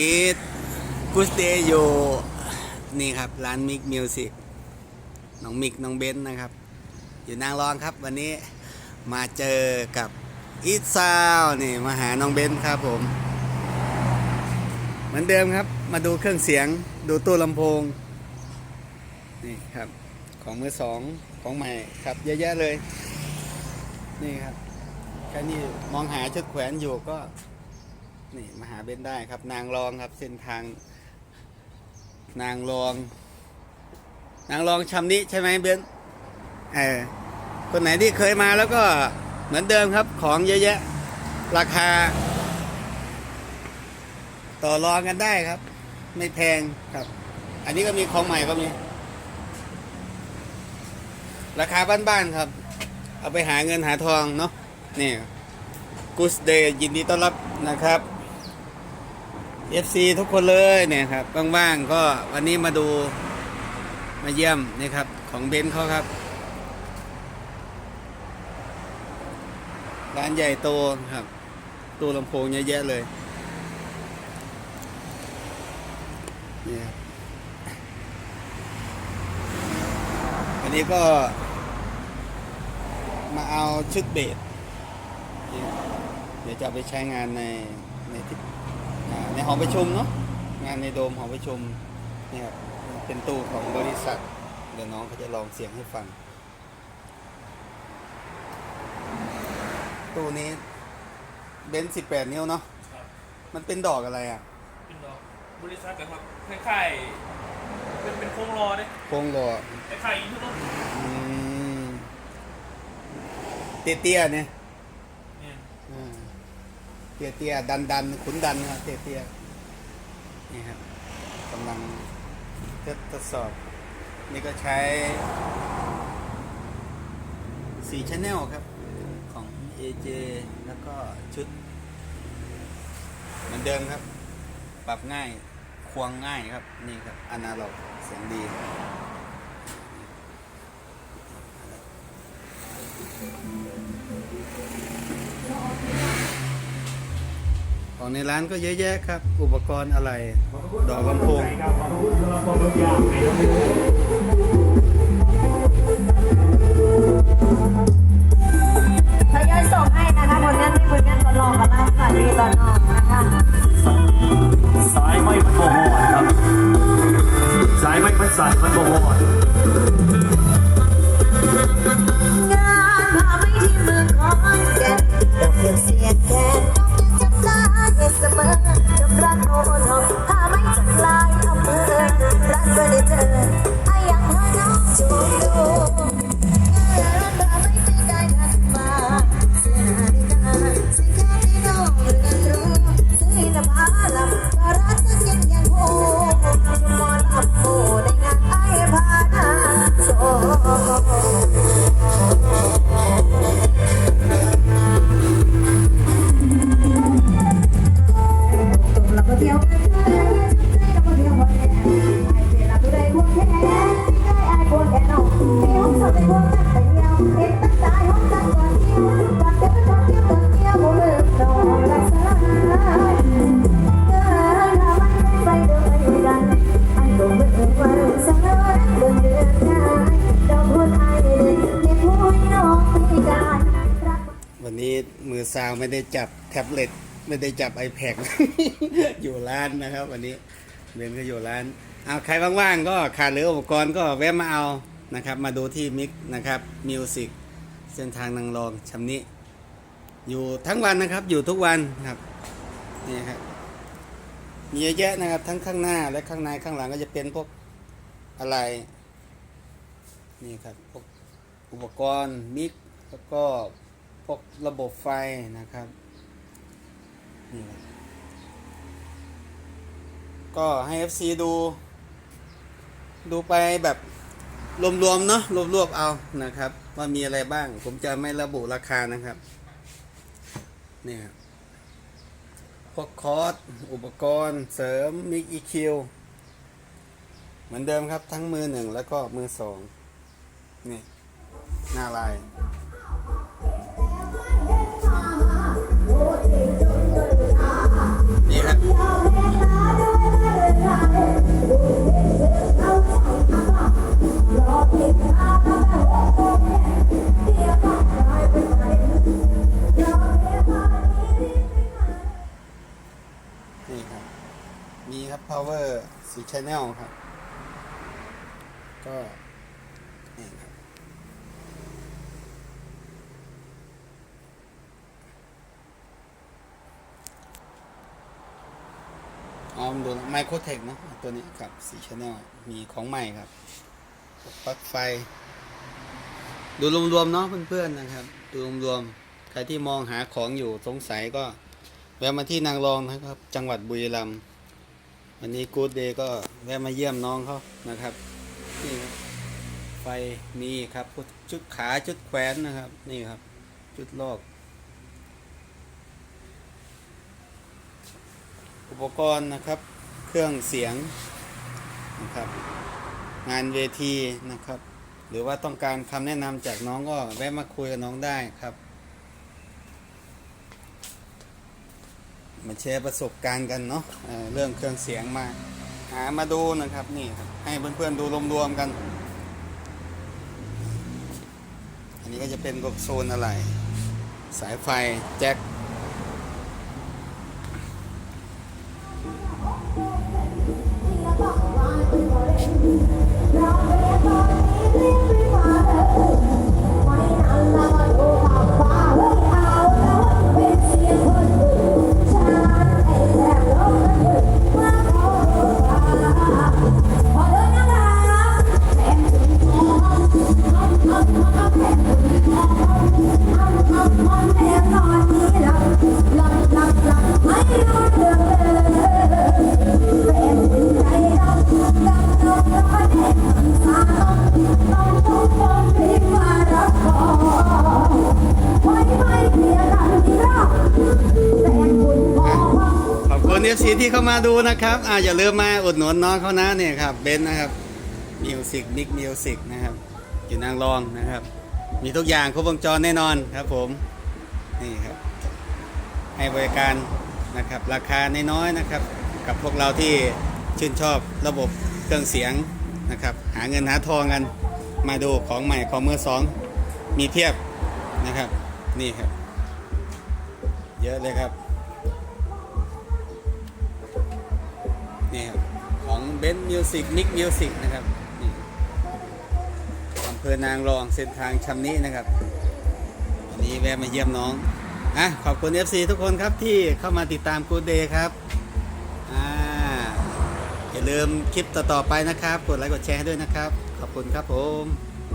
นี้กูสเดย์อยู่นี่ครับ ร้านมิกมิวสิกน้องมิกน้องเบนซ์นะครับ อยู่นางรองครับ วันนี้มาเจอกับอีทซาวนี่มาหาน้องเบนซ์ครับผม เหมือนเดิมครับ มาดูเครื่องเสียงดูตู้ลำโพง นี่ครับ ของมือสองของใหม่ครับเยอะแยะเลย นี่ครับแค่นี้มองหาชุดแขวนอยู่ก็ นี่มาหาเบนได้ครับ นางรองครับ เส้นทาง นางรอง นางรองชำนิใช่ไหมเบนเออคนไหนที่เคยมาแล้วก็เหมือนเดิมครับ ของเยอะแยะ ราคา ต่อรองกันได้ครับ ไม่แพงครับ อันนี้ก็มีของใหม่ก็มี ราคาบ้านๆครับ เอาไปหาเงินหาทองเนาะนี่กูสเดย์ยินดีต้อนรับนะครับ FC ทุกคนเลยเนี่ยครับว่างๆก็วันนี้มาดูมาเยี่ยมนี่ครับ ของเบนซ์เขาครับ ร้านใหญ่โตครับ ตู้ลำโพงเยอะแยะเลยนี่ครับอันนี้ก็ มาเอาชุดเบสเดี๋ยวจะไปใช้งานในในที่ ในหอประชุมเนาะงานในโดมหอประชุมนี่ครับเป็นตู้ของบริษัท เดี๋ยวน้องเขาจะลองเสียงให้ฟัง ตู้นี้เบนซ์สิบแปดนิ้วเนาะครับมันเป็นดอกอะไรอะ เป็นดอกบริษัทนะครับคล้ายๆเป็นเป็นโครงรอเนี่ยโครงดอกคล้ายๆอีกทุกต้นอืมเตี้ยๆเนี่ยเนี่ยอ่า เตี้ยเตี้ยดันดันขุนดันครับเตี้ยเตี้ยนี่ครับกำลังทดสอบ นี่ก็ใช้สีชแนลครับ ของ AJ แล้วก็ชุด เหมือนเดิมครับ ปรับง่าย ควงง่ายครับ นี่ครับอนาล็อกเสียงดี ของในร้านก็เยอะแยะครับ อุปกรณ์อะไร ดอกลำโพงทยอยส่งให้นะคะผลงานที่ผลงานตอนรองกันแล้วค่ะดีตอนนองนะคะสายไม่มันบ่หอดครับ สายไม่มันสั่นมันบ่หอด อซาวไม่ได้จับแท็บเล็ตไม่ได้จับ iPad อยู่ร้านนะครับ วันนี้เบนก็อยู่ร้านเอาใครว่างๆก็ขาดเหลืออุปกรณ์ก็แวะมาเอานะครับ มาดูที่มิกนะครับมิวสิกเส้นทางนางรองชำนิอยู่ทั้งวันนะครับอยู่ทุกวันครับนี่ครับมีเยอะแยะนะครับ ทั้งข้างหน้าและข้างในข้างหลังก็จะเป็นพวกอะไรนี่ครับพวกอุปกรณ์มิกแล้วก็ พวกระบบไฟนะครับนี่ก็ให้ FC ดู ดูไปแบบรวมๆเนาะรวบๆเอานะครับ ว่ามีอะไรบ้าง ผมจะไม่ระบุราคานะครับเนี่ยครับพวกคอร์สอุปกรณ์เสริมมิก EQ เหมือนเดิมครับทั้งมือหนึ่งแล้วก็มือสองนี่หน้าลาย สี channel ครับ ก็นี่ครับเอมดูไมโครเทคเนาะตัวนี้ครับสีชแนลมีของใหม่ครับปลั๊กไฟ ดูรวมๆเนาะเพื่อนๆนะครับ ดูรวมๆ ใครที่มองหาของอยู่สงสัยก็แวะมาที่นางรองนะครับ จังหวัดบุรีรัมย์ วันนี้กู๊ดเดย์ก็แวะมาเยี่ยมน้องเขานะครับ นี่ครับ ไฟมีครับ ชุดขาชุดแขวนนะครับ นี่ครับ ชุดลอก อุปกรณ์นะครับ เครื่องเสียงนะครับ งานเวทีนะครับ หรือว่าต้องการคำแนะนำจากน้องก็แวะมาคุยกับน้องได้ครับ มาแชร์ประสบการณ์กันเนาะเเรื่องเครื่องเสียงมา หามาดูนะครับนี่ครับให้เพื่อนๆดูรวมๆกัน อันนี้ก็จะเป็นพวกโซนอะไร สายไฟแจ็ค ฟซีที่เข้ามาดูนะครับอ่าอย่าลืมมาอุดหนุนน้องเขานะเนี่ยครับเบนนะครับมิวสิกนิกมิวสิกนะครับอยู่นางรองนะครับ มีทุกอย่างครบวงจรแน่นอนครับผมนี่ครับ ให้บริการนะครับ ราคาน้อยๆนะครับ กับพวกเราที่ชื่นชอบระบบเครื่องเสียงนะครับ หาเงินหาทองกันมาดูของใหม่ของมือสองมีเพียบนะครับนี่ครับ เยอะเลยครับ นี่ครับของเบนซ์มิวสิกนิกมิวสิกนะครับอำเภอนางรองเส้นทางชำนี้นะครับวันนี้แวะมาเยี่ยมน้องอะขอบคุณ FC ทุกคนครับที่เข้ามาติดตามกูเดย์ครับอ่าอย่าลืมคลิปต่อๆไปนะครับ กดไลค์กดแชร์ให้ด้วยนะครับ ขอบคุณครับผม